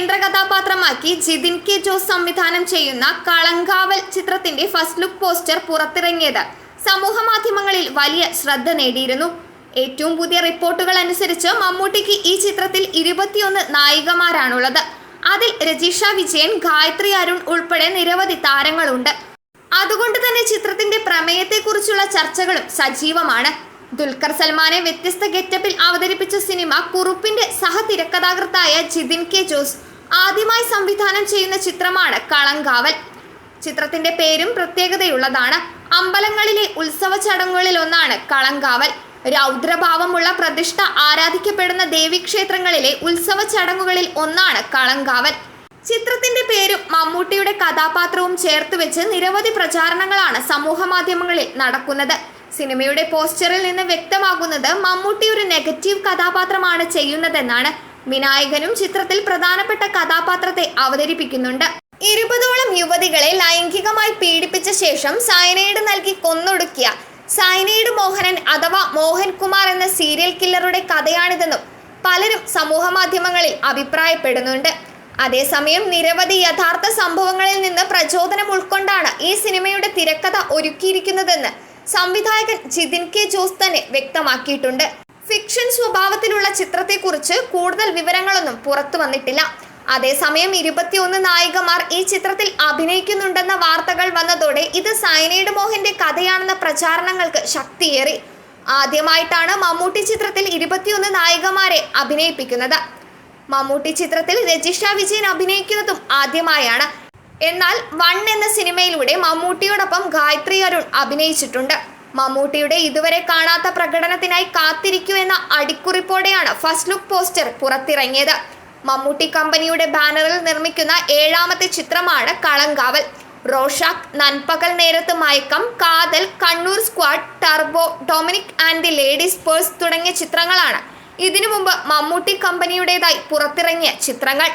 കേന്ദ്ര കഥാപാത്രമാക്കി ജിതിൻ കെ ജോസ് സംവിധാനം ചെയ്യുന്ന കളങ്കാവൽ ചിത്രത്തിന്റെ ഫസ്റ്റ് ലുക്ക് പോസ്റ്റർ പുറത്തിറങ്ങിയത് സമൂഹ മാധ്യമങ്ങളിൽ വലിയ ശ്രദ്ധ നേടിയിരുന്നു. ഏറ്റവും പുതിയ റിപ്പോർട്ടുകൾ അനുസരിച്ച് മമ്മൂട്ടിക്ക് ഈ ചിത്രത്തിൽ ഇരുപത്തിയൊന്ന് നായികമാരാണുള്ളത്. അതിൽ രജിഷ വിജയൻ ഗായത്രി അരുൺ ഉൾപ്പെടെ നിരവധി താരങ്ങളുണ്ട്. അതുകൊണ്ട് തന്നെ ചിത്രത്തിന്റെ പ്രമേയത്തെക്കുറിച്ചുള്ള ചർച്ചകളും സജീവമാണ്. ദുൽഖർ സൽമാനെ വ്യത്യസ്ത ഗെറ്റപ്പിൽ അവതരിപ്പിച്ച സിനിമ കുറുപ്പിന്റെ സഹതിരക്കഥാകൃത്തായ ജിതിൻ കെ ജോസ് ആദ്യമായി സംവിധാനം ചെയ്യുന്ന ചിത്രമാണ് കളങ്കാവൽ. ചിത്രത്തിന്റെ പേരും പ്രത്യേകതയുള്ളതാണ്. അമ്പലങ്ങളിലെ ഉത്സവ ചടങ്ങുകളിൽ ഒന്നാണ് കളങ്കാവൽ. രൗദ്രഭാവമുള്ള പ്രതിഷ്ഠ ആരാധിക്കപ്പെടുന്ന ദേവീക്ഷേത്രങ്ങളിലെ ഉത്സവ ചടങ്ങുകളിൽ ഒന്നാണ് കളങ്കാവൽ. ചിത്രത്തിന്റെ പേരും മമ്മൂട്ടിയുടെ കഥാപാത്രവും ചേർത്ത് വെച്ച് നിരവധി പ്രചാരണങ്ങളാണ് സമൂഹ മാധ്യമങ്ങളിൽ നടക്കുന്നത്. സിനിമയുടെ പോസ്റ്ററിൽ നിന്ന് വ്യക്തമാകുന്നത് മമ്മൂട്ടി ഒരു നെഗറ്റീവ് കഥാപാത്രമാണ് ചെയ്യുന്നതെന്നാണ്. വിനായകനും ചിത്രത്തിൽ പ്രധാനപ്പെട്ട കഥാപാത്രത്തെ അവതരിപ്പിക്കുന്നുണ്ട്. ഇരുപതോളം യുവതികളെ ലൈംഗികമായി പീഡിപ്പിച്ച ശേഷം സയനൈഡ് നൽകി കൊന്നൊടുക്കിയ സയനൈഡ് മോഹനൻ അഥവാ മോഹൻകുമാർ എന്ന സീരിയൽ കില്ലറുടെ കഥയാണിതെന്നും പലരും സമൂഹ മാധ്യമങ്ങളിൽ അഭിപ്രായപ്പെടുന്നുണ്ട്. അതേസമയം നിരവധി യഥാർത്ഥ സംഭവങ്ങളിൽ നിന്ന് പ്രചോദനം ഉൾക്കൊണ്ടാണ് ഈ സിനിമയുടെ തിരക്കഥ ഒരുക്കിയിരിക്കുന്നതെന്ന് സംവിധായകൻ ജിതിൻ കെ ജോസ് തന്നെ വ്യക്തമാക്കിയിട്ടുണ്ട്. ഫിക്ഷൻ സ്വഭാവത്തിലുള്ള ചിത്രത്തെക്കുറിച്ച് കൂടുതൽ വിവരങ്ങളൊന്നും പുറത്തു വന്നിട്ടില്ല. അതേസമയം ഇരുപത്തിയൊന്ന് നായികമാർ ഈ ചിത്രത്തിൽ അഭിനയിക്കുന്നുണ്ടെന്ന വാർത്തകൾ വന്നതോടെ ഇത് സൈനൈഡ് മോഹന്റെ കഥയാണെന്ന പ്രചാരണങ്ങൾക്ക് ശക്തിയേറി. ആദ്യമായിട്ടാണ് മമ്മൂട്ടി ചിത്രത്തിൽ ഇരുപത്തിയൊന്ന് നായികമാരെ അഭിനയിപ്പിക്കുന്നത്. മമ്മൂട്ടി ചിത്രത്തിൽ രജിഷ വിജയൻ അഭിനയിക്കുന്നതും ആദ്യമായാണ്. എന്നാൽ വൺ എന്ന സിനിമയിലൂടെ മമ്മൂട്ടിയോടൊപ്പം ഗായത്രി അരുൺ അഭിനയിച്ചിട്ടുണ്ട്. മമ്മൂട്ടിയുടെ ഇതുവരെ കാണാത്ത പ്രകടനത്തിനായി കാത്തിരിക്കൂ എന്ന അടിക്കുറിപ്പോടെയാണ് ഫസ്റ്റ് ലുക്ക് പോസ്റ്റർ പുറത്തിറങ്ങിയത്. മമ്മൂട്ടി കമ്പനിയുടെ ബാനറിൽ നിർമ്മിക്കുന്ന ഏഴാമത്തെ ചിത്രമാണ് Kalamkaval. Rorschach Nanpakal Nerathu Mayakkam Kaathal Kannur squad turbo Dominic and the ladies purse തുടങ്ങിയ ചിത്രങ്ങളാണ് ഇതിനു മുമ്പ് മമ്മൂട്ടി കമ്പനിയുടേതായി പുറത്തിറങ്ങിയ ചിത്രങ്ങൾ.